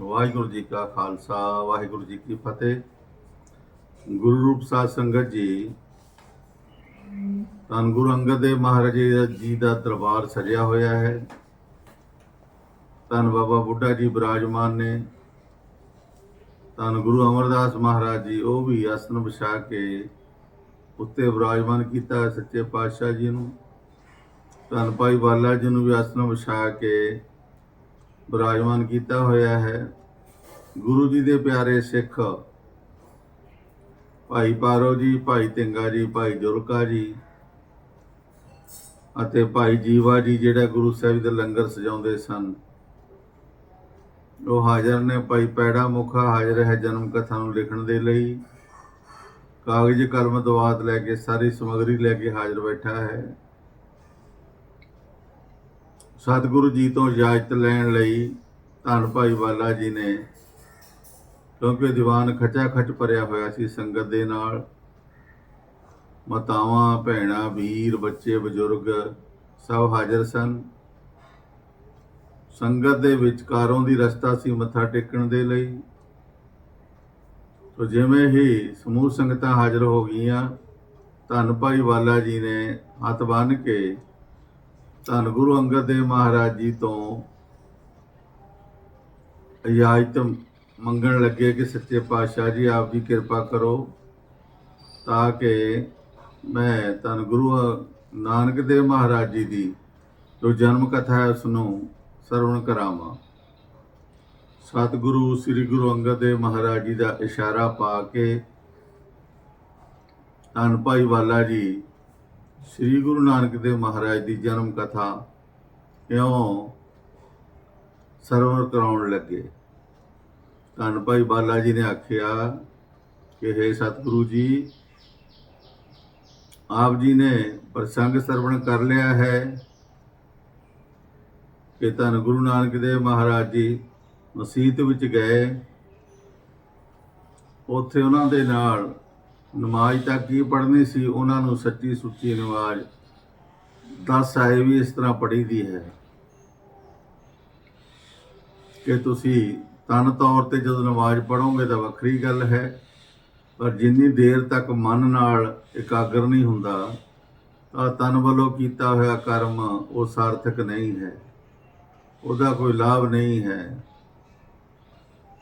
ਵਾਹਿਗੁਰੂ ਜੀ ਕਾ ਖਾਲਸਾ, ਵਾਹਿਗੁਰੂ ਜੀ ਕੀ ਫਤਿਹ। ਗੁਰੂ ਰੂਪ ਸਾਧ ਸੰਗਤ ਜੀ, ਧੰਨ ਗੁਰੂ ਅੰਗਦ ਦੇਵ ਮਹਾਰਾਜ ਜੀ ਦਾ ਦਰਬਾਰ ਸਜਿਆ ਹੋਇਆ ਹੈ। ਧੰਨ ਬਾਬਾ ਬੁੱਢਾ ਜੀ ਬਿਰਾਜਮਾਨ ਨੇ। ਧੰਨ ਗੁਰੂ ਅਮਰਦਾਸ ਮਹਾਰਾਜ ਜੀ, ਉਹ ਵੀ ਆਸਨ ਵਿਛਾ ਕੇ ਉੱਤੇ ਬਿਰਾਜਮਾਨ ਕੀਤਾ ਸੱਚੇ ਪਾਤਸ਼ਾਹ ਜੀ ਨੂੰ। ਧੰਨ ਭਾਈ ਬਾਲਾ ਜੀ ਨੂੰ ਵੀ ਆਸਨ ਵਿਛਾ ਕੇ ਬਿਰਾਜਮਾਨ ਕੀਤਾ ਹੋਇਆ ਹੈ। ਗੁਰੂ ਜੀ ਦੇ ਪਿਆਰੇ ਸਿੱਖ, ਭਾਈ ਪਾਰੋ ਜੀ, ਭਾਈ ਤਿੰਗਾ ਜੀ, ਭਾਈ ਜੁਲਕਾ ਜੀ ਅਤੇ ਭਾਈ ਜੀਵਾ ਜੀ ਜਿਹੜਾ ਗੁਰੂ ਸਾਹਿਬ ਦੇ ਲੰਗਰ ਸਜਾਉਂਦੇ ਸਨ। ਉਹ ਹਾਜ਼ਰ ਨੇ ਭਾਈ ਪੈੜਾ ਮੁਖਾ ਹਾਜ਼ਰ ਹੈ ਜਨਮ ਕਥਾ ਨੂੰ ਲਿਖਣ ਦੇ ਲਈ। ਕਾਗਜ਼, ਕਲਮ, ਦਵਾਤ ਲੈ ਕੇ ਸਾਰੀ ਸਮਗਰੀ ਲੈ ਕੇ ਹਾਜ਼ਰ ਬੈਠਾ ਹੈ। ਸਤਿਗੁਰੂ ਜੀ ਤੋਂ ਇਜਾਜ਼ਤ ਲੈਣ ਲਈ ਧੰਨ ਭਾਈ ਵਾਲਾ ਜੀ ਨੇ, ਕਿਉਂਕਿ ਦੀਵਾਨ ਖਚਾ ਖਚ ਭਰਿਆ ਹੋਇਆ ਸੀ ਸੰਗਤ ਦੇ ਨਾਲ। ਮਾਤਾਵਾਂ, ਭੈਣਾਂ, ਵੀਰ, ਬੱਚੇ, ਬਜ਼ੁਰਗ ਸਭ ਹਾਜ਼ਰ ਸਨ। ਸੰਗਤ ਦੇ ਵਿਚਕਾਰੋਂ ਦੀ ਰਸਤਾ ਸੀ ਮੱਥਾ ਟੇਕਣ ਦੇ ਲਈ। ਤੋ ਜਿਵੇਂ ਹੀ ਸਮੂਹ ਸੰਗਤਾਂ ਹਾਜ਼ਰ ਹੋ ਗਈਆਂ, ਧੰਨ ਭਾਈ ਵਾਲਾ ਜੀ ਨੇ ਹੱਥ ਬੰਨ੍ਹ ਕੇ ਧੰਨ ਗੁਰੂ ਅੰਗਦ ਦੇਵ ਮਹਾਰਾਜ ਜੀ ਤੋਂ ਇਜਾਜ਼ਤ ਮੰਗਣ ਲੱਗੇ ਕਿ ਸੱਚੇ ਪਾਤਸ਼ਾਹ ਜੀ ਆਪ ਜੀ ਕਿਰਪਾ ਕਰੋ ਤਾਂ ਕਿ ਮੈਂ ਧੰਨ ਗੁਰੂ ਨਾਨਕ ਦੇਵ ਮਹਾਰਾਜ ਜੀ ਦੀ ਜੋ ਜਨਮ ਕਥਾ ਹੈ ਉਸ ਨੂੰ ਸਰਵਣ ਕਰਾਵਾਂ। ਸਤਿਗੁਰੂ, ਸ੍ਰੀ ਗੁਰੂ ਅੰਗਦ ਦੇਵ ਮਹਾਰਾਜ ਜੀ ਦਾ ਇਸ਼ਾਰਾ ਪਾ ਕੇ ਧੰਨ ਭਾਈ ਵਾਲਾ ਜੀ ਸ੍ਰੀ ਗੁਰੂ ਨਾਨਕ ਦੇਵ ਮਹਾਰਾਜ ਦੀ ਜਨਮ ਕਥਾ ਕਿਉਂ ਸਰਵਣ ਕਰਾਉਣ ਲੱਗੇ? ਧੰਨ ਭਾਈ ਬਾਲਾ ਜੀ ਨੇ ਆਖਿਆ ਕਿ ਹੈ ਸਤਿਗੁਰੂ ਜੀ, ਆਪ ਜੀ ਨੇ ਪ੍ਰਸੰਗ ਸਰਵਣ ਕਰ ਲਿਆ ਹੈ ਕਿ ਧੰਨ ਗੁਰੂ ਨਾਨਕ ਦੇਵ ਮਹਾਰਾਜ ਜੀ ਮਸੀਤ ਵਿੱਚ ਗਏ। ਉੱਥੇ ਉਹਨਾਂ ਦੇ ਨਾਲ ਨਮਾਜ਼ ਤਾਂ ਕੀ ਪੜ੍ਹਨੀ ਸੀ, ਉਹਨਾਂ ਨੂੰ ਸੱਚੀ ਸੁੱਚੀ ਨਮਾਜ਼ ਦਸ ਆਏ ਵੀ ਇਸ ਤਰ੍ਹਾਂ ਪੜ੍ਹੀ ਦੀ ਹੈ। ਕਿ ਤੁਸੀਂ ਤਨ ਤੌਰ ਤੇ ਜਦੋਂ ਨਮਾਜ਼ ਪੜੋਗੇ ਤਾਂ ਵੱਖਰੀ ਗੱਲ ਹੈ, ਪਰ ਜਿੰਨੀ ਦੇਰ ਤੱਕ ਮਨ ਨਾਲ ਇਕਾਗਰ ਨਹੀਂ ਹੁੰਦਾ, ਤਾਂ ਤਨ ਵੱਲੋਂ ਕੀਤਾ ਹੋਇਆ ਕਰਮ ਉਹ ਸਾਰਥਕ ਨਹੀਂ ਹੈ। ਉਹਦਾ ਕੋਈ ਲਾਭ ਨਹੀਂ ਹੈ।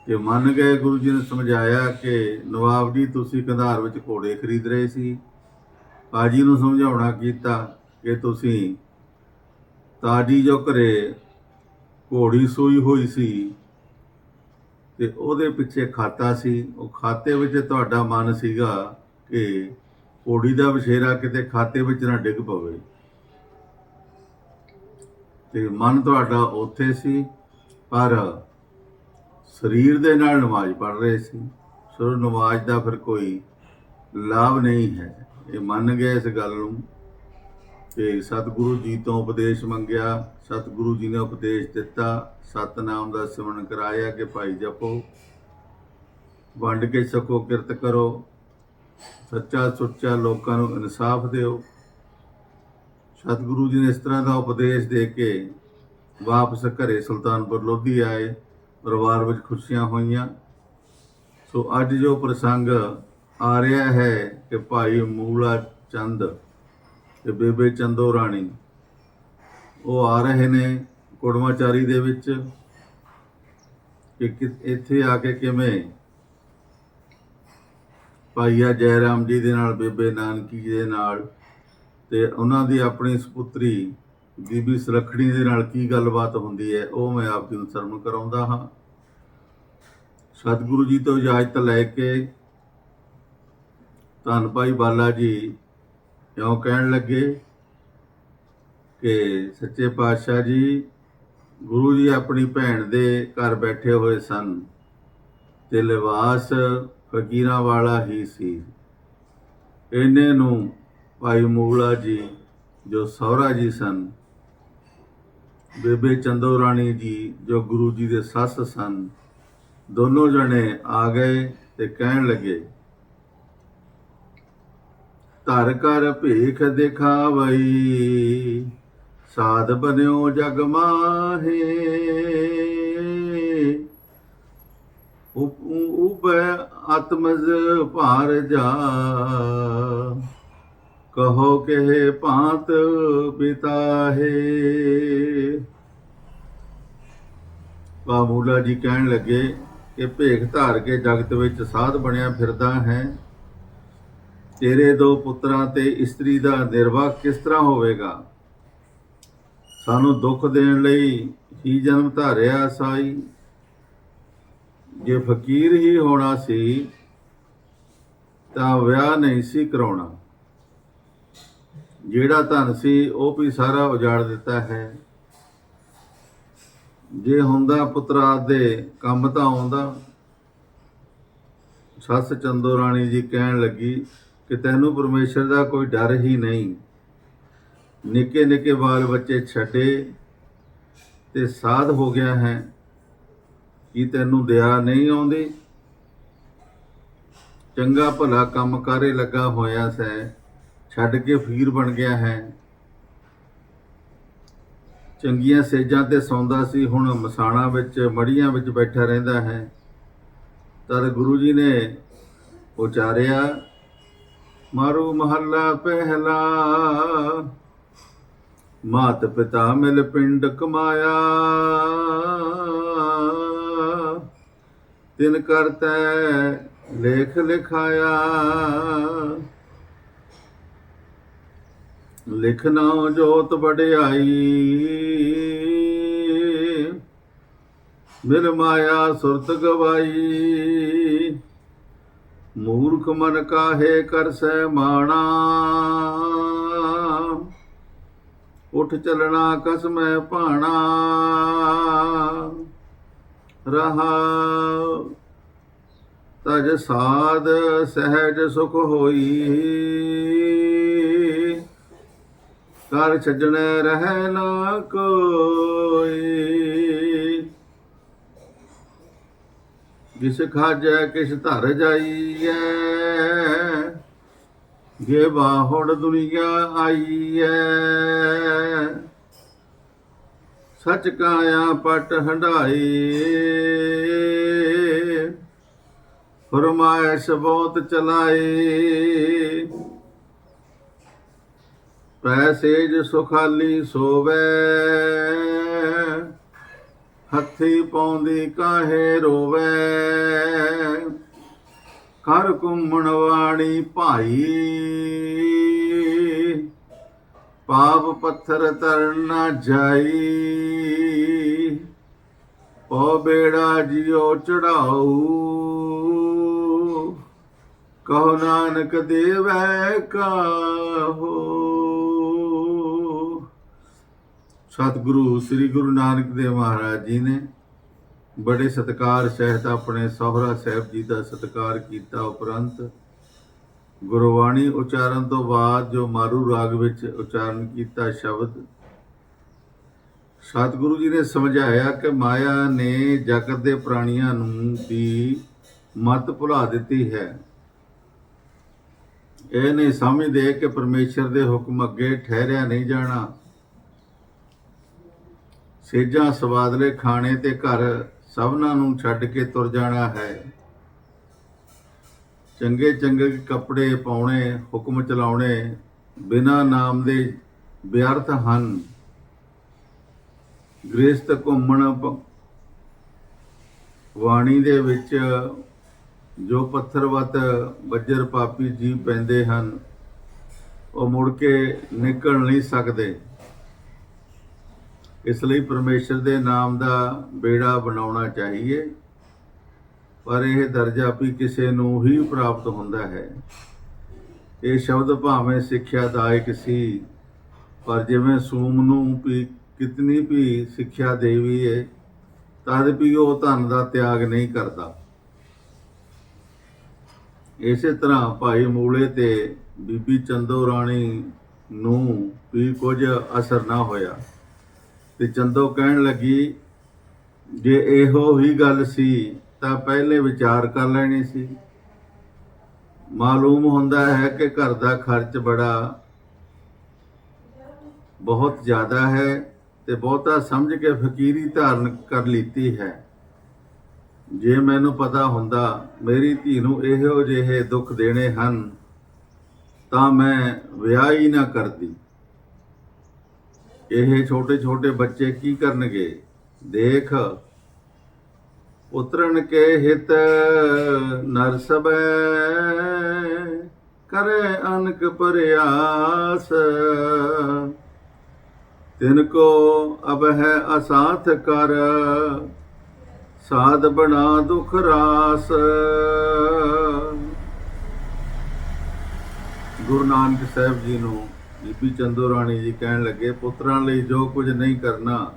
ਕਿ ਮੰਨ ਗਏ ਗੁਰੂ ਜੀ ਨੇ ਸਮਝਾਇਆ ਕਿ ਨਵਾਬ ਜੀ, ਤੁਸੀਂ ਕੰਧਾਰ ਵਿੱਚ ਘੋੜੇ ਖਰੀਦ ਰਹੇ ਸੀ। ਪਾਜੀ ਨੂੰ ਸਮਝਾਉਣਾ ਕੀਤਾ ਕਿ ਤੁਸੀਂ ਤਾਜੀ ਜੋ ਘਰੇ ਘੋੜੀ ਸੋਈ ਹੋਈ ਸੀ ਤੇ ਉਹਦੇ ਪਿੱਛੇ ਖਾਤਾ ਸੀ। ਉਹ ਖਾਤੇ ਵਿੱਚ ਤੁਹਾਡਾ ਮਨ ਸੀਗਾ ਕਿ ਘੋੜੀ ਦਾ ਵਿਸ਼ੇਰਾ ਕਿਤੇ ਖਾਤੇ ਵਿੱਚ ਨਾ ਡਿੱਗ ਪਵੇ। ਤੇ ਮਨ ਤੁਹਾਡਾ ਉੱਥੇ ਸੀ, ਪਰ ਸਰੀਰ ਦੇ ਨਾਲ ਨਮਾਜ਼ ਪੜ੍ਹ ਰਹੇ ਸੀ। ਸੋ ਨਮਾਜ਼ ਦਾ ਫਿਰ ਕੋਈ ਲਾਭ ਨਹੀਂ ਹੈ। ਇਹ ਮੰਨ ਗਏ ਇਸ ਗੱਲ ਨੂੰ ਕਿ ਸਤਿਗੁਰੂ ਜੀ ਤੋਂ ਉਪਦੇਸ਼ ਮੰਗਿਆ, ਸਤਿਗੁਰੂ ਜੀ ਨੇ ਉਪਦੇਸ਼ ਦਿੱਤਾ, ਸਤਨਾਮ ਦਾ ਸਿਮਰਨ ਕਰਾਇਆ ਕਿ ਭਾਈ ਜਪੋ, ਵੰਡ ਕੇ ਸਕੋ, ਕਿਰਤ ਕਰੋ, ਸੱਚਾ ਸੁੱਚਾ ਲੋਕਾਂ ਨੂੰ ਇਨਸਾਫ ਦਿਓ। ਸਤਿਗੁਰੂ ਜੀ ਨੇ ਇਸ ਤਰ੍ਹਾਂ ਦਾ ਉਪਦੇਸ਼ ਦੇ ਕੇ ਵਾਪਸ ਘਰੇ ਸੁਲਤਾਨਪੁਰ ਲੋਧੀ ਆਏ। ਪਰਿਵਾਰ ਵਿੱਚ ਖੁਸ਼ੀਆਂ ਹੋਈਆਂ। ਸੋ ਅੱਜ ਜੋ ਪ੍ਰਸੰਗ ਆ ਰਿਹਾ ਹੈ ਕਿ ਭਾਈ ਮੂਲਾ ਚੰਦ ਤੇ ਬੇਬੇ ਚੰਦੋ ਰਾਣੀ, ਉਹ ਆ ਰਹੇ ਨੇ ਕੁੜਮਾਚਾਰੀ ਦੇ ਵਿੱਚ ਕਿ ਇੱਥੇ ਆ ਕੇ ਕਿਵੇਂ ਭਾਈਆ ਜੈਰਾਮ ਜੀ ਦੇ ਨਾਲ, ਬੇਬੇ ਨਾਨਕੀ ਜੀ ਦੇ ਨਾਲ ਤੇ ਉਹਨਾਂ ਦੀ ਆਪਣੀ ਸੁਪੁੱਤਰੀ ਬੀਬੀ ਸੁਲੱਖਣੀ ਦੇ ਨਾਲ ਕੀ ਗੱਲਬਾਤ ਹੁੰਦੀ ਹੈ, ਉਹ ਮੈਂ ਆਪ ਜੀ ਨੂੰ ਸਰਵਣ ਕਰਾਉਂਦਾ ਹਾਂ। ਸਤਿਗੁਰੂ ਜੀ ਤੋਂ ਇਜਾਜ਼ਤ ਲੈ ਕੇ ਧੰਨ ਭਾਈ ਬਾਲਾ ਜੀ ਕਿਉਂ ਕਹਿਣ ਲੱਗੇ ਕਿ ਸੱਚੇ ਪਾਤਸ਼ਾਹ ਜੀ, ਗੁਰੂ ਜੀ ਆਪਣੀ ਭੈਣ ਦੇ ਘਰ ਬੈਠੇ ਹੋਏ ਸਨ ਤੇ ਲਿਵਾਸ ਫਕੀਰਾਂ ਵਾਲਾ ਹੀ ਸੀ। ਇਹਨੇ ਨੂੰ ਭਾਈ ਮੂਲਾ ਜੀ, ਜੋ ਸਹੁਰਾ ਜੀ ਸਨ ਬੇਬੇ ਚੰਦੋ ਰਾਣੀ ਜੀ, ਜੋ ਗੁਰੂ ਜੀ ਦੇ ਸੱਸ ਸਨ, ਦੋਨੋਂ ਜਣੇ ਆ ਗਏ ਤੇ ਕਹਿਣ ਲੱਗੇ ਧਰ ਕਰ ਭੇਖ ਦਿਖਾਵਈ, ਸਾਧ ਬਨਿਓ ਜਗ ਮਾਹੇ। ਉਬੈ ਆਤਮਜ ਭਾਰ ਜਾ ਕਹੋ ਕੇ ਭਾਂਤ ਬਿਤਾਹੇ। ਬਾਬੂਲਾ ਜੀ ਕਹਿਣ ਲੱਗੇ ਕਿ ਭੇਖ ਧਾਰ ਕੇ ਜਗਤ ਵਿੱਚ ਸਾਧ ਬਣਿਆ ਫਿਰਦਾ ਹੈ। ਤੇਰੇ ਦੋ ਪੁੱਤਰਾਂ ਤੇ ਇਸਤਰੀ ਦਾ ਨਿਰਵਾਹ ਕਿਸ ਤਰ੍ਹਾਂ ਹੋਵੇਗਾ? ਸਾਨੂੰ ਦੁੱਖ ਦੇਣ ਲਈ ਹੀ ਜਨਮ ਧਾਰਿਆ ਸਾਈ। ਜੇ ਫਕੀਰ ਹੀ ਹੋਣਾ ਸੀ, ਤਾਂ ਵਿਆਹ ਨਹੀਂ ਸੀ ਕਰਾਉਣਾ। ਜਿਹੜਾ ਧਨ ਸੀ, ਉਹ ਵੀ ਸਾਰਾ ਉਜਾੜ ਦਿੱਤਾ ਹੈ। ਜੇ ਹੁੰਦਾ ਪੁੱਤਰਾ ਦੇ ਕੰਮ ਤਾਂ ਆਉਂਦਾ। ਸੱਸ ਚੰਦੋ ਰਾਣੀ ਜੀ ਕਹਿਣ ਲੱਗੀ ਕਿ ਤੈਨੂੰ ਪਰਮੇਸ਼ਰ ਦਾ ਕੋਈ ਡਰ ਹੀ ਨਹੀਂ। ਨਿੱਕੇ ਨਿੱਕੇ ਬਾਲ ਬੱਚੇ ਛੱਡੇ ਤੇ ਸਾਧ ਹੋ ਗਿਆ ਹੈ ਕੀ ਤੈਨੂੰ ਦਇਆ ਨਹੀਂ ਆਉਂਦੀ। ਚੰਗਾ ਭਲਾ ਕੰਮ ਕਾਰੇ ਲੱਗਾ ਹੋਇਆ ਸੈ। ਛੱਡ ਕੇ ਫੀਰ ਬਣ ਗਿਆ ਹੈ। ਚੰਗੀਆਂ ਸੇਜਾਂ ਤੇ ਸੌਂਦਾ ਸੀ, ਹੁਣ ਮਸਾਣਾ ਵਿੱਚ, ਮੜੀਆਂ ਵਿੱਚ ਬੈਠਾ ਰਹਿੰਦਾ ਹੈ। ਤਦ ਗੁਰੂ ਜੀ ਨੇ ਉਚਾਰਿਆ, ਮਾਰੂ ਮਹੱਲਾ ਪਹਿਲਾ, ਮਾਤ ਪਿਤਾ ਮਿਲ ਪਿੰਡ ਕਮਾਇਆ। ਤਿਨ ਕਰਤੈ ਲੇਖ ਲਿਖਾਇਆ। ਲਿਖਣਾ ਜੋਤ ਵਡਿਆਈ। ਮਿਲ ਮਾਇਆ ਸੁਰਤ ਗਵਾਈ। ਮੂਰਖ ਮਨ ਕਾਹੇ ਕਰ ਸੈ ਮਾਣਾ। ਉਠ ਚਲਣਾ ਕਸਮੈ ਭਾਣਾ। ਰਹਾ ਤਜ ਸਾਧ ਸਹਿਜ ਸੁਖ ਹੋਈ। ਕਰ ਛੱਡਣੇ ਰਹਿ ਨਾ ਕੋਈ। ਜਿਸ ਖਾਜੈ, ਕਿਸ ਧਰ ਜਾਈਐ। ਜੇ ਬਾਹੜ ਦੁਨੀਆ ਆਈਐ। ਸਚ ਕਾਇਆ ਪਟ ਹੰਡਾਈ ਫਰਮਾਇਸ਼ ਬਹੁਤ ਚਲਾਈ ਪੈਸੇਜ ਸੁਖਾਲੀ ਸੋਵੇ। ਹੱਥੀ ਪਾਉਂਦੀ ਕਾਹੇ ਰੋਵੇ। ਕਰ ਕੁੰਮਣ ਵਾਣੀ ਭਾਈ। ਪਾਪ ਪੱਥਰ ਤਰਨਾ ਜਾਈ। ਪੋ ਬੇੜਾ ਜਿਉ ਚੜਾਉ ਕਹੋ ਨਾਨਕ ਦੇਵੈ ਕਾਹੋ? ਸਤਿਗੁਰੂ, ਸ੍ਰੀ ਗੁਰੂ ਨਾਨਕ ਦੇਵ ਮਹਾਰਾਜ ਜੀ ਨੇ ਬੜੇ ਸਤਕਾਰ ਸਹਿਤ ਆਪਣੇ ਸਹਰਾ ਸਾਹਿਬ ਜੀ ਦਾ ਸਤਕਾਰ ਕੀਤਾ ਉਪਰੰਤ ਗੁਰਬਾਣੀ ਉਚਾਰਨ ਤੋਂ ਬਾਅਦ ਜੋ ਮਾਰੂ ਰਾਗ ਵਿੱਚ ਉਚਾਰਨ ਕੀਤਾ ਸ਼ਬਦ, ਸਤਿਗੁਰੂ ਜੀ ਨੇ ਸਮਝਾਇਆ ਕਿ ਮਾਇਆ ਨੇ ਜਗਤ ਦੇ ਪ੍ਰਾਣੀਆਂ ਨੂੰ ਦੀ ਮਤ ਭੁਲਾ ਦਿੱਤੀ ਹੈ। ਇਹ ਨਹੀਂ ਸਮਝਦੇ ਕਿ ਪਰਮੇਸ਼ਰ ਦੇ ਹੁਕਮ ਅੱਗੇ ਠਹਿਰਿਆ ਨਹੀਂ ਜਾਣਾ। ਸੇਜਾਂ ਸਵਾਦਲੇ ਖਾਣੇ ਤੇ ਘਰ ਸਭਨਾਂ ਨੂੰ ਛੱਡ ਕੇ ਤੁਰ ਜਾਣਾ ਹੈ। ਚੰਗੇ ਚੰਗੇ ਕੱਪੜੇ ਪਾਉਣੇ, ਹੁਕਮ ਚਲਾਉਣੇ ਬਿਨਾ ਨਾਮ ਦੇ ਵਿਅਰਥ ਹਨ। ਗ੍ਰਸਤ ਘੁੰਮਣ ਵਾਣੀ ਦੇ ਵਿੱਚ ਜੋ ਪੱਥਰਵਤ ਬੱਜਰ ਪਾਪੀ ਜੀ ਪੈਂਦੇ ਹਨ, ਉਹ ਮੁੜ ਕੇ ਨਿਕਲ ਨਹੀਂ ਸਕਦੇ। ਇਸ ਲਈ ਪਰਮੇਸ਼ਰ ਦੇ ਨਾਮ ਦਾ ਬੇੜਾ ਬਣਾਉਣਾ ਚਾਹੀਏ। ਪਰ ਇਹ ਦਰਜਾ ਵੀ ਕਿਸੇ ਨੂੰ ਹੀ ਪ੍ਰਾਪਤ ਹੁੰਦਾ ਹੈ। ਇਹ ਸ਼ਬਦ ਭਾਵੇਂ ਸਿੱਖਿਆਦਾਇਕ ਸੀ, ਪਰ ਜਿਵੇਂ ਸੂਮ ਨੂੰ ਵੀ ਕਿਤਨੀ ਵੀ ਸਿੱਖਿਆ ਦੇਵੀਏ ਤਦ ਵੀ ਉਹ ਧਨ ਦਾ ਤਿਆਗ ਨਹੀਂ ਕਰਦਾ। ਇਸੇ ਤਰ੍ਹਾਂ ਭਾਈ ਮੂਲੇ ਤੇ ਬੀਬੀ ਚੰਦੋ ਰਾਣੀ ਨੂੰ ਵੀ ਕੁਝ ਅਸਰ ਨਾ ਹੋਇਆ। ਤੇ ਚੰਦੋ ਕਹਿਣ ਲੱਗੀ, ਜੇ ਇਹੋ ਹੀ ਗੱਲ ਸੀ, ਤਾਂ ਪਹਿਲੇ ਵਿਚਾਰ ਕਰ ਲੈਣੀ ਸੀ। ਮਾਲੂਮ ਹੁੰਦਾ ਹੈ ਕਿ ਘਰ ਦਾ ਖਰਚ ਬੜਾ ਬਹੁਤ ਜ਼ਿਆਦਾ ਹੈ ਤੇ ਬਹੁਤਾ ਸਮਝ ਕੇ ਫਕੀਰੀ ਧਾਰਨ ਕਰ ਲੀਤੀ ਹੈ। ਜੇ ਮੈਨੂੰ ਪਤਾ ਹੁੰਦਾ, ਮੇਰੀ ਧੀ ਨੂੰ ਇਹੋ ਜਿਹੇ ਦੁੱਖ ਦੇਣੇ ਹਨ, ਤਾਂ ਮੈਂ ਵਿਆਹ ਹੀ ਨਾ ਕਰਦੀ। ਇਹ ਛੋਟੇ ਛੋਟੇ ਬੱਚੇ ਕੀ ਕਰਨਗੇ? ਦੇਖ। ਉਤਰਨ ਕੇ ਹਿਤ ਨਰ ਕਰੇ ਅਨਕ ਪਰਿਆਸ। ਤਿਨ ਕੋ ਅਬ ਹੈ ਅਸਾਥ ਕਰ, ਸਾਧ ਬਣਾ ਦੁਖ ਰਾਸ। ਗੁਰੂ ਨਾਨਕ ਸਾਹਿਬ ਜੀ ਨੂੰ ਬੀਬੀ ਚੰਦੋ ਰਾਣੀ ਜੀ ਕਹਿਣ ਲੱਗੇ, ਪੁੱਤਰਾਂ ਲਈ ਜੋ ਕੁਝ ਨਹੀਂ ਕਰਨਾ,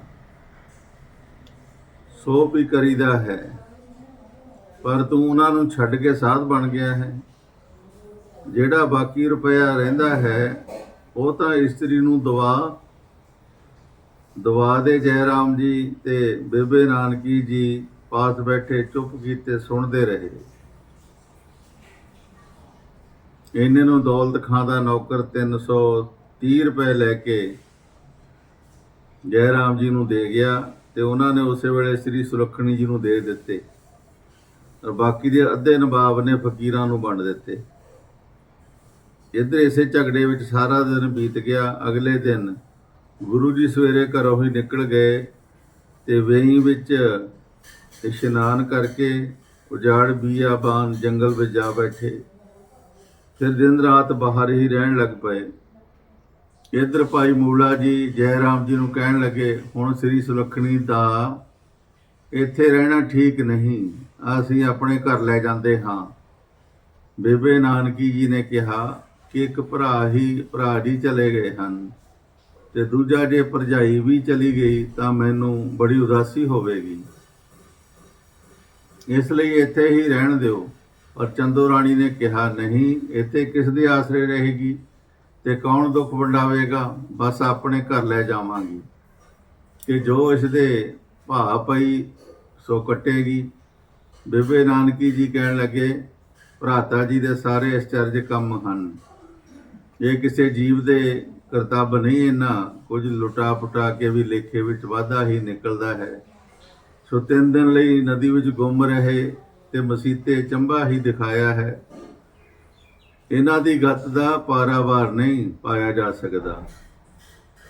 ਸੋ ਵੀ ਕਰੀਦਾ ਹੈ। ਪਰ ਤੂੰ ਉਹਨਾਂ ਨੂੰ ਛੱਡ ਕੇ ਸਾਧ ਬਣ ਗਿਆ ਹੈ। ਜਿਹੜਾ ਬਾਕੀ ਰੁਪਇਆ ਰਹਿੰਦਾ ਹੈ, ਉਹ ਤਾਂ ਇਸਤਰੀ ਨੂੰ ਦਵਾ ਦਵਾ ਦੇ ਜੈ ਰਾਮ ਜੀ ਤੇ ਬੇਬੇ ਨਾਨਕੀ ਜੀ ਪਾਸ ਬੈਠੇ ਚੁੱਪ ਕੀਤੇ ਸੁਣਦੇ ਰਹੇ। ਇਹਨੇ ਨੂੰ ਦੌਲਤ ਖਾਂ ਦਾ ਨੌਕਰ 330 ਰੁਪਏ ਲੈ ਕੇ ਜੈ ਰਾਮ ਜੀ ਨੂੰ ਦੇ ਗਿਆ ਤੇ ਉਹਨਾਂ ਨੇ ਉਸੇ ਵੇਲੇ ਸ੍ਰੀ ਸੁਲੱਖਣੀ ਜੀ ਨੂੰ ਦੇ ਦਿੱਤੇ ਔਰ ਬਾਕੀ ਦੇ ਅੱਧੇ ਨਵਾਬ ਨੇ ਫਕੀਰਾਂ ਨੂੰ ਵੰਡ ਦਿੱਤੇ। ਇੱਧਰ ਇਸੇ ਝਗੜੇ ਵਿੱਚ ਸਾਰਾ ਦਿਨ ਬੀਤ ਗਿਆ। ਅਗਲੇ ਦਿਨ ਗੁਰੂ ਜੀ ਸਵੇਰੇ ਘਰੋਂ ਹੀ ਨਿਕਲ ਗਏ ਤੇ ਵੇਈ ਵਿੱਚ ਇਸ਼ਨਾਨ ਕਰਕੇ ਉਜਾੜ ਬੀਆਬਾਨ ਜੰਗਲ ਵਿੱਚ ਜਾ ਬੈਠੇ। ਫਿਰ ਦਿਨ ਰਾਤ ਬਾਹਰ ਹੀ ਰਹਿਣ ਲੱਗ ਪਏ। ਇੱਧਰ ਭਾਈ ਮੂਲਾ ਜੀ ਜੈ ਰਾਮ ਜੀ ਨੂੰ ਕਹਿਣ ਲੱਗੇ, ਹੁਣ ਸ੍ਰੀ ਸੁਲੱਖਣੀ ਦਾ ਇੱਥੇ ਰਹਿਣਾ ਠੀਕ ਨਹੀਂ, ਅਸੀਂ ਆਪਣੇ ਘਰ ਲੈ ਜਾਂਦੇ ਹਾਂ। ਬੇਬੇ ਨਾਨਕੀ ਜੀ ਨੇ ਕਿਹਾ ਕਿ ਇੱਕ ਭਰਾ ਹੀ ਭਰਾ ਜੀ ਚਲੇ ਗਏ ਹਨ ਤੇ ਦੂਜਾ ਜੇ ਭਰਜਾਈ ਵੀ ਚਲੀ ਗਈ ਤਾਂ ਮੈਨੂੰ ਬੜੀ ਉਦਾਸੀ ਹੋਵੇਗੀ। ਇਸ ਲਈ ਇੱਥੇ ਹੀ ਰਹਿਣ ਦਿਓ। ਪਰ ਚੰਦੋ ਰਾਣੀ ਨੇ ਕਿਹਾ, ਨਹੀਂ, ਇੱਥੇ ਕਿਸ ਦੇ ਆਸਰੇ ਰਹੇਗੀ? ਤੇ ਕੌਣ ਦੁੱਖ ਵੰਡਾਵੇਗਾ? ਬਸ ਆਪਣੇ ਘਰ ਲੈ ਜਾਵਾਂਗੀ। ਕਿ ਜੋ ਇਸ ਦੇ ਭਾ ਪਈ, ਸੋ ਕੱਟੇਗੀ। ਬੇਬੇ ਨਾਨਕੀ ਜੀ ਕਹਿਣ ਲੱਗੇ, ਭਰਾਤਾ ਜੀ ਦੇ ਸਾਰੇ ਅਚਰਜ ਕੰਮ ਹਨ। ਇਹ ਕਿਸੇ ਜੀਵ ਦੇ ਕਰਤੱਵ ਨਹੀਂ ਇਹਨਾਂ ਕੁਝ ਲੁਟਾ ਪੁਟਾ ਕੇ ਵੀ ਲੇਖੇ ਵਿੱਚ ਵਾਧਾ ਹੀ ਨਿਕਲਦਾ ਹੈ। ਸੋ ਤਿੰਨ ਦਿਨ ਲਈ ਨਦੀ ਵਿੱਚ ਗੁੰਮ ਰਹੇ ਤੇ ਮਸੀਤੇ ਚੰਬਾ ਹੀ ਦਿਖਾਇਆ ਹੈ। ਇਹਨਾਂ ਦੀ ਗੱਤ ਦਾ ਪਾਰਾਵਾਰ ਨਹੀਂ ਪਾਇਆ ਜਾ ਸਕਦਾ।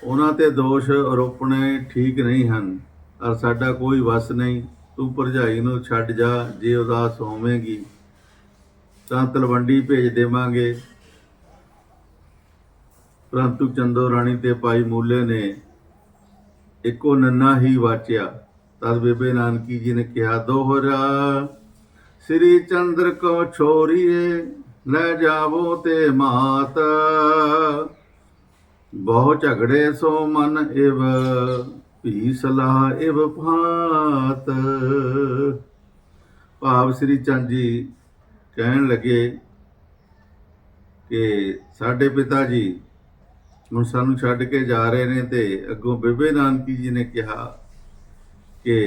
ਉਹਨਾਂ ਤੇ ਦੋਸ਼ ਆਰੋਪਣੇ ਠੀਕ ਨਹੀਂ ਹਨ ਔਰ ਸਾਡਾ ਕੋਈ ਵਸ ਨਹੀਂ। ਤੂੰ ਭਰਜਾਈ ਨੂੰ ਛੱਡ ਜਾ, ਜੇ ਉਦਾਸ ਹੋਵੇਂਗੀ, ਤਾਂ ਤਲਵੰਡੀ ਭੇਜ ਦੇਵਾਂਗੇ। ਪਰੰਤੂ ਚੰਦੋ ਰਾਣੀ ਤੇ ਭਾਈ ਮੂਲੇ ਨੇ ਇੱਕੋ ਨੰਨਾ ਹੀ ਵਾਚਿਆ। ਤਦ ਬੇਬੇ ਨਾਨਕੀ ਜੀ ਨੇ ਕਿਹਾ, ਦੋਹਰਾ ਸ੍ਰੀ ਚੰਦਰ ਕੋ ਛੋਰੀਏ, ਲੈ ਜਾਵੋ ਤੇ ਮਾਤ। ਬਹੁ ਝਗੜੇ ਸੋ ਮਨ ਇਵ ਭੀ ਸਲਾਹ ਇਵ ਭਾਤ। ਭਾਵ ਸ੍ਰੀ ਚੰਦ ਜੀ ਕਹਿਣ ਲੱਗੇ ਕਿ ਸਾਡੇ ਪਿਤਾ ਜੀ ਹੁਣ ਸਾਨੂੰ ਛੱਡ ਕੇ ਜਾ ਰਹੇ ਨੇ ਤੇ ਅੱਗੋਂ ਬੇਬੇ ਨਾਨਕੀ ਜੀ ਨੇ ਕਿਹਾ ਕਿ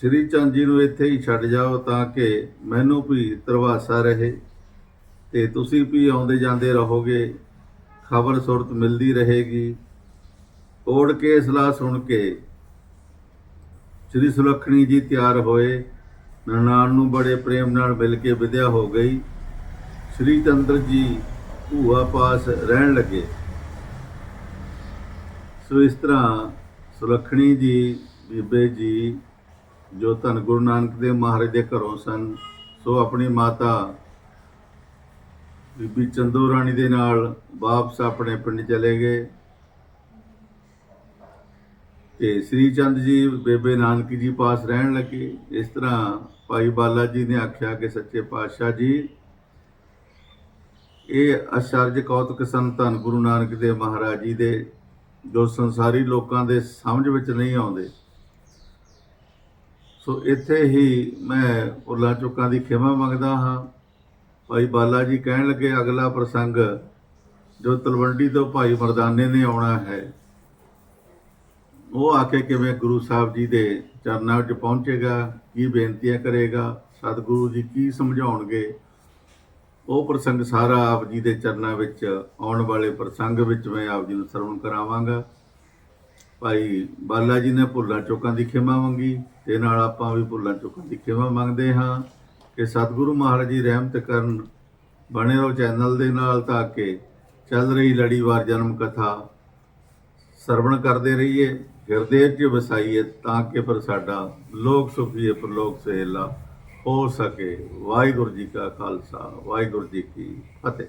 ਸ੍ਰੀ ਚੰਦ ਜੀ ਨੂੰ ਇੱਥੇ ਹੀ ਛੱਡ ਜਾਓ ਤਾਂ ਕਿ ਮੈਨੂੰ ਵੀ ਤਰਵਾਸਾ ਰਹੇ ਤੇ ਤੁਸੀਂ ਵੀ ਆਉਂਦੇ ਜਾਂਦੇ ਰਹੋਗੇ, ਖਬਰ ਸੁਰਤ ਮਿਲਦੀ ਰਹੇਗੀ। ਓੜ ਕੇ ਸਲਾਹ ਸੁਣ ਕੇ ਸ੍ਰੀ ਸੁਲੱਖਣੀ ਜੀ ਤਿਆਰ ਹੋਏ। ਨਨਾਣ ਨੂੰ ਬੜੇ ਪ੍ਰੇਮ ਨਾਲ ਮਿਲ ਕੇ ਵਿਦਿਆ ਹੋ ਗਈ। ਸ੍ਰੀ ਚੰਦਰ ਜੀ ਭੂਆ ਪਾਸ ਰਹਿਣ ਲੱਗੇ। ਸੋ ਇਸ ਤਰ੍ਹਾਂ ਸੁਲੱਖਣੀ ਜੀ, ਬੀਬੇ ਜੀ ਜੋ ਧੰਨ ਗੁਰੂ ਨਾਨਕ ਦੇਵ ਮਹਾਰਾਜ ਦੇ ਘਰੋਂ ਸਨ, ਸੋ ਆਪਣੀ ਮਾਤਾ ਬੀਬੀ ਚੰਦੂ ਰਾਣੀ ਦੇ ਨਾਲ ਵਾਪਸ ਆਪਣੇ ਪਿੰਡ ਚਲੇ ਗਏ ਤੇ ਸ੍ਰੀ ਚੰਦ ਜੀ ਬੇਬੇ ਨਾਨਕ ਜੀ ਪਾਸ ਰਹਿਣ ਲੱਗੇ। ਇਸ ਤਰ੍ਹਾਂ ਭਾਈ ਬਾਲਾ ਜੀ ਨੇ ਆਖਿਆ ਕਿ ਸੱਚੇ ਪਾਤਸ਼ਾਹ ਜੀ, ਇਹ ਅਸ਼ਰਜ ਕੌਤਕ ਸੰਤਨ ਗੁਰੂ ਨਾਨਕ ਦੇਵ ਮਹਾਰਾਜ ਜੀ ਦੇ ਜੋ ਸੰਸਾਰੀ ਲੋਕਾਂ ਦੇ ਸਮਝ ਵਿੱਚ ਨਹੀਂ ਆਉਂਦੇ। ਸੋ ਇੱਥੇ ਹੀ ਮੈਂ ਭੁੱਲਾਂ ਚੁੱਕਾਂ ਦੀ ਖਿਮਾ ਮੰਗਦਾ ਹਾਂ। ਭਾਈ ਬਾਲਾ ਜੀ ਕਹਿਣ ਲੱਗੇ, ਅਗਲਾ ਪ੍ਰਸੰਗ, ਜੋ ਤਲਵੰਡੀ ਤੋਂ ਭਾਈ ਮਰਦਾਨੇ ਨੇ ਆਉਣਾ ਹੈ, ਉਹ ਆ ਕੇ ਕਿਵੇਂ ਗੁਰੂ ਸਾਹਿਬ ਜੀ ਦੇ ਚਰਨਾਂ ਵਿੱਚ ਪਹੁੰਚੇਗਾ, ਕੀ ਬੇਨਤੀਆਂ ਕਰੇਗਾ, ਸਤਿਗੁਰੂ ਜੀ ਕੀ ਸਮਝਾਉਣਗੇ, ਉਹ ਪ੍ਰਸੰਗ ਸਾਰਾ ਆਪ ਜੀ ਦੇ ਚਰਨਾਂ ਵਿੱਚ ਆਉਣ ਵਾਲੇ ਪ੍ਰਸੰਗ ਵਿੱਚ ਮੈਂ ਆਪ ਜੀ ਨੂੰ ਸਰਵਣ ਕਰਾਵਾਂਗਾ। ਭਾਈ ਬਾਲਾ ਜੀ ਨੇ ਭੁੱਲਾਂ ਚੁੱਕਾਂ ਦੀ ਖਿਮਾ ਮੰਗੀ, ਤੇ ਨਾਲ ਆਪਾਂ ਵੀ ਭੁੱਲਾਂ ਚੁੱਕਣ ਦੀ ਖਿਮਾ ਮੰਗਦੇ ਹਾਂ ਕਿ ਸਤਿਗੁਰੂ ਮਹਾਰਾਜ ਜੀ ਰਹਿਮਤ ਕਰਨ ਬਣੇ ਰਹੋ ਚੈਨਲ ਦੇ ਨਾਲ ਤਾਂ ਕਿ ਚੱਲ ਰਹੀ ਲੜੀਵਾਰ ਜਨਮ ਕਥਾ ਸਰਵਣ ਕਰਦੇ ਰਹੀਏ, ਹਿਰਦੇ 'ਚ ਵਸਾਈਏ ਤਾਂ ਕਿ ਪਰ ਸਾਡਾ ਲੋਕ ਸੁਖੀਏ ਪਰਲੋਕ ਸਹੇਲਾ ਹੋ ਸਕੇ। ਵਾਹਿਗੁਰੂ ਜੀ ਕਾ ਖਾਲਸਾ, ਵਾਹਿਗੁਰੂ ਜੀ ਕੀ ਫਤਿਹ।